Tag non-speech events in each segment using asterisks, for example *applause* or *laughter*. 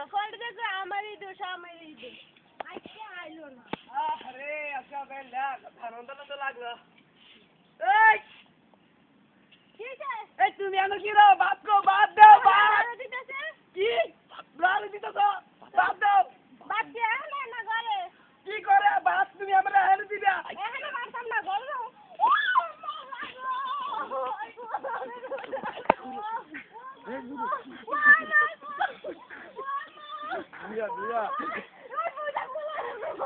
না ফলটা দেখো আমারই দোষ আমারই দোষ আজকে আইলো না আরে আচ্ছা বেলা আনন্দ তো লাগল এই এই তুমি এনো কি রো বাদ গো বাদ দাও দিতেছে কি ব্লাড দিতেছ বাদ দাও বাচ্চা এখানে না ঘরে কি করে বাদ তুমি আমরা হেন দিবা এখানে মারতাম না ঘরে বিয়া বিয়া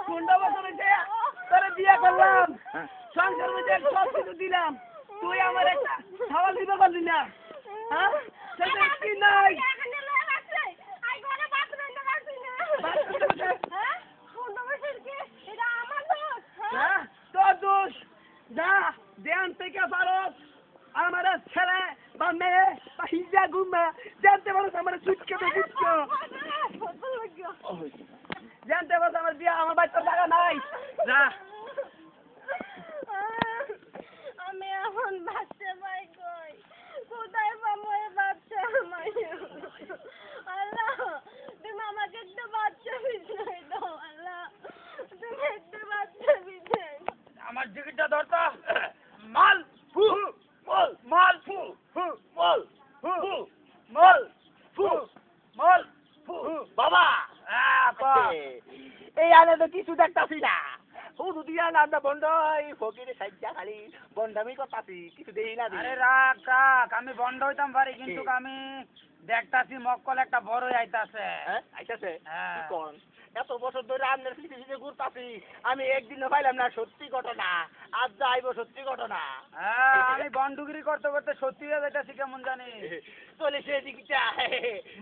কোনটা বছরে যে তোরে বিয়ে করলাম। সংসার মধ্যে সব কিছু দিলাম। তুই আমার একটা খাওয়া দিতে পারলি না। হ্যাঁ? সেটা কি নাই? হ্যাঁ? তোর দোষ। যা ধ্যান থেকে পারস। আমার ছেলে বা মেয়ে বা হিজা গুম্মা জানতে পারস আমার সুটকে বুঝছ জানতে পারস আমার বিয়া আমার বাচ্চা টাকা নাই। যা। আমি এখন বাচ্চা পাই কই? কোথায় পাবো এই বাচ্চা আমার? আল্লাহ তুমি আমাকে একটা বাচ্চা বিছাই দাও আল্লাহ। তুমি একটা বাচ্চা বিছাই আমার জিগিরটা ধরতা। মল মাল ফু ফু মল ফু মল ফু মল ফু বাবা এই আনে তো কিছু দেখতাছি না। শুধু দিয়া না আমরা বন্ধ এই ফকিরে সাজ্জা খালি বন্ধামি করতাছি কিছু দেই না আরে রাখ রাখ আমি বন্ধ হইতাম পারি কিন্তু? আমি দেখতাছি মক্কল একটা বড় আইতাছে। হ্যাঁ আইতাছে? হ্যাঁ। কোন? এত বছর ধরে আপনার পিছে পিছে ঘুরতাছি আমি একদিনও পাইলাম না সত্যি ঘটনা। আজ যাইব সত্যি ঘটনা। হ্যাঁ আমি বন্ধুগিরি করতে করতে সত্যি হয়ে যাইতাছি কেমন জানি। চলে সে দিকটা।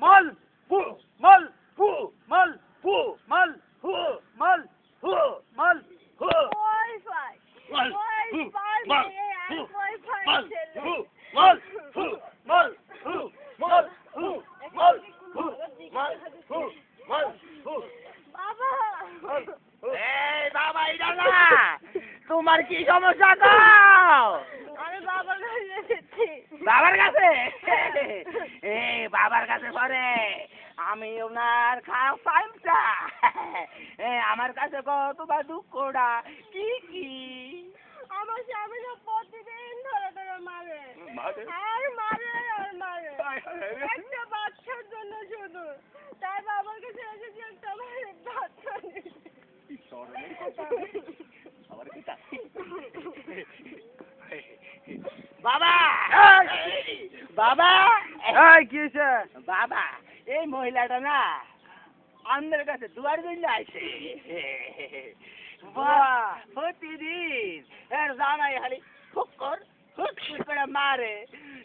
মল ফু মল ফু মল ফু মল ফু মল ফু মল ফু ওয়াইফাই মল ওয়াইফাই মল মেয়ে আর ওয়াইফাই মল ছেলে ফু মল ফু মল ফু মল ফু মল ফু মল ফু মল ফু বাবা এই বাবা এটা না তোমার কি সমস্যা কও আমি বাবার কাছে যেতেছি বাবার কাছে? এই বাবার কাছে পরে। আমি ওনার খাওয়া পাইমটা আমার কাছে কো তোমার দুঃখটা কি কি? আমার স্বামী তো প্রতিদিন ধরে ধরে মারে। মারে? আর মারে আর মারে। একটা বাচ্চার জন্য শুধু। তাই বাবার কাছে এসেছি একটা মায়ের বাচ্চা নিতে। বাবা! বাবা! এই কি হয়েছে বাবা এই মহিলাটা না আমাদের কাছে দুয়ার জন্য আইছে। প্রতিদিন এর খালি ফুকর করে মারে।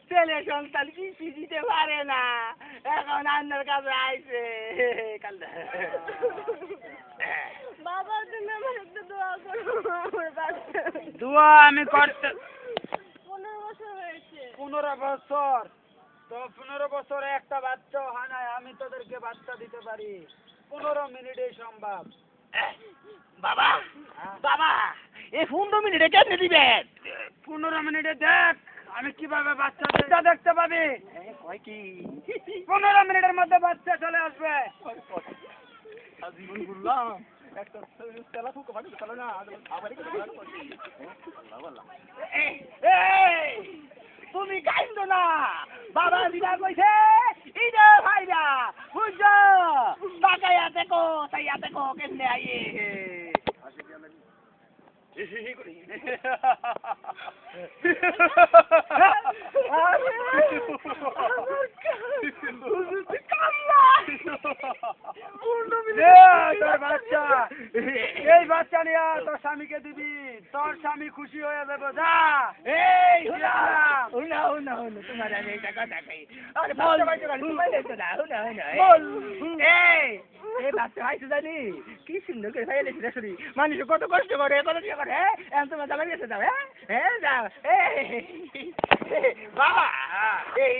ছেলে সন্তান কিছু দিতে পারে না। এখন আন্দার কাছে আইছে। কান্দা বাবা তুমি আমার একটু দোয়া করো আমার বাচ্চা। দুয়া আমি করতে পনেরো বছর হয়েছে। পনেরো বছর। তো পনেরো বছরে একটা বাচ্চা হয় না আমি তোদেরকে বাচ্চা দিতে পারি। পনেরো মিনিটেই সম্ভব। বাবা বাবা এই পনেরো মিনিটে কেমনে দিবেন পনেরো মিনিটে দেখ আমি কীভাবে বাচ্চা বাচ্চা দেখতে পাবি। কয় কি? *laughs* পনেরো মিনিটের মধ্যে বাচ্চা চলে আসবে। জীবন ঘুরলাম তুমি কাইন্দ না বাবা দিদা কইছে ইদে ভাইরা বুঝছ তাকাইয়া দেখো তাইয়া দেখো কেমনে আইয়ে দে, তোর বাচ্চা এই বাচ্চা নিয়ে তোর স্বামীকে দিবি। তোর স্বামী খুশি হয়ে যাবে যা। এই হুনা হুনা হুনা হুনা তোমার আমি একটা কথা কই। আরে বাচ্চা বাচ্চা গালি তোমার দেখছ না হুনা হুনা বল। এই এই বাচ্চা হাইছে জানি। কি সুন্দর করে ফাইলে ছিল শুনি। মানুষ কত কষ্ট করে কত কি করে হ্যাঁ? এখন তোমার জামাই যাও হ্যাঁ? হ্যাঁ যাও। এই বাবা এই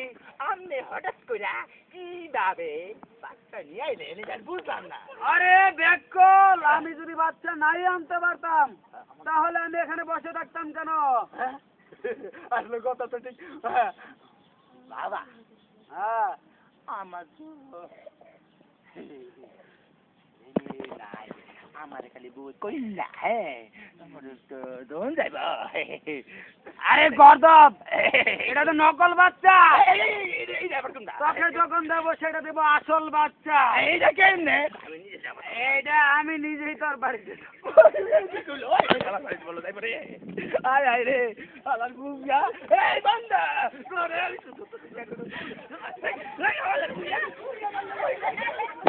আমনে হঠাৎ করে কীভাবে বাচ্চা নিয়ে আইলে নিজের বুঝলাম না আরে ব্যাকল আমি যদি বাচ্চা নাই আনতে পারতাম তাহলে আমি এখানে বসে থাকতাম কেন? আসলে কথা তো ঠিক। বাবা হ্যাঁ আমার আমার খালি বুঝ হ্যাঁ যাইব আরে গর্দব এটা তো নকল বাচ্চা এই কোনটা তোকে যখন দেবো সেটা দেবো আসল বাচ্চা এইটা কেমনে আমি এইটা আমি নিজেই তোর বাড়িতে আয় আয় রে এই বান্দা তোরে